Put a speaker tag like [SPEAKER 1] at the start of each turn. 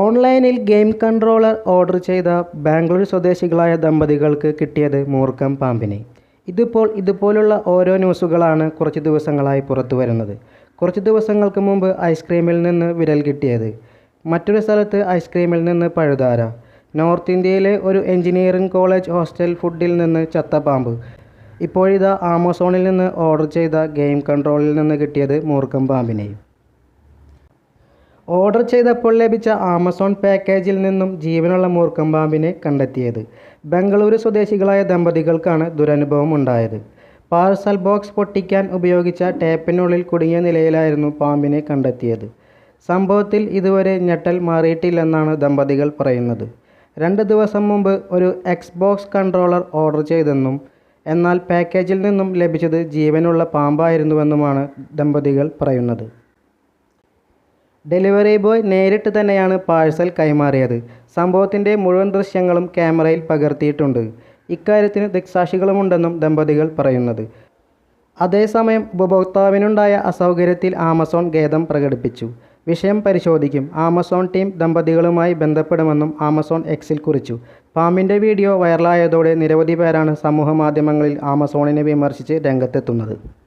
[SPEAKER 1] ഓൺലൈനിൽ game controller order ചെയ്ത ബാംഗ്ലൂർ സ്വദേശികളായ ദമ്പതികൾക്ക് കിട്ടിയത് മൂർഖം പാമ്പിനെ. ഇതിപ്പോൾ ഇതുപോലുള്ള ഓരോ ന്യൂസുകളാണ് കുറച്ച് ദിവസങ്ങളായി പുറത്തു വരുന്നത്. കുറച്ച് ദിവസങ്ങൾക്ക് മുമ്പ് ഐസ്ക്രീമിൽ നിന്ന് വിരൽ കിട്ടിയത്. മറ്റൊരു സ്ഥലത്ത് ഐസ്ക്രീമിൽ നിന്ന് പഴുതാര. നോർത്ത് ഇന്ത്യയിലെ ഒരു എഞ്ചിനീയറിംഗ് കോളേജ് ഹോസ്റ്റൽ ഫുഡിൽ നിന്ന് ചത്ത പാമ്പ്. ഇപ്പോഴിതാ ആമസോണിൽ നിന്ന് ഓർഡർ ചെയ്ത ഗെയിം കൺട്രോളിൽ നിന്ന് കിട്ടിയത് മൂർഖം പാമ്പിനെയും ഓർഡർ ചെയ്തപ്പോൾ ലഭിച്ച ആമസോൺ പാക്കേജിൽ നിന്നും ജീവനുള്ള മൂർക്കം പാമ്പിനെ കണ്ടെത്തിയത്. ബംഗളൂരു സ്വദേശികളായ ദമ്പതികൾക്കാണ് ദുരനുഭവം ഉണ്ടായത്. പാർസൽ ബോക്സ് പൊട്ടിക്കാൻ ഉപയോഗിച്ച ടേപ്പിനുള്ളിൽ കുടുങ്ങിയ നിലയിലായിരുന്നു പാമ്പിനെ കണ്ടെത്തിയത്. സംഭവത്തിൽ ഇതുവരെ ഞെട്ടൽ മാറിയിട്ടില്ലെന്നാണ് ദമ്പതികൾ പറയുന്നത്. രണ്ട് ദിവസം മുമ്പ് ഒരു എക്സ് ബോക്സ് കൺട്രോളർ ഓർഡർ ചെയ്തെന്നും എന്നാൽ പാക്കേജിൽ നിന്നും ലഭിച്ചത് ജീവനുള്ള പാമ്പായിരുന്നുവെന്നുമാണ് ദമ്പതികൾ പറയുന്നത്. ഡെലിവറി ബോയ് നേരിട്ട് തന്നെയാണ് പാഴ്സൽ കൈമാറിയത്. സംഭവത്തിന്റെ മുഴുവൻ ദൃശ്യങ്ങളും ക്യാമറയിൽ പകർത്തിയിട്ടുണ്ട്. ഇക്കാര്യത്തിന് ദൃക്സാക്ഷികളുമുണ്ടെന്നും ദമ്പതികൾ പറയുന്നത്. അതേസമയം ഉപഭോക്താവിനുണ്ടായ അസൗകര്യത്തിൽ ആമസോൺ ഖേദം പ്രകടിപ്പിച്ചു. വിഷയം പരിശോധിക്കും. ആമസോൺ ടീം ദമ്പതികളുമായി ബന്ധപ്പെടുമെന്നും ആമസോൺ എക്സിൽ കുറിച്ചു. പാമ്പിന്റെ വീഡിയോ വൈറലായതോടെ നിരവധി പേരാണ് സമൂഹമാധ്യമങ്ങളിൽ ആമസോണിനെ വിമർശിച്ച് രംഗത്തെത്തുന്നത്.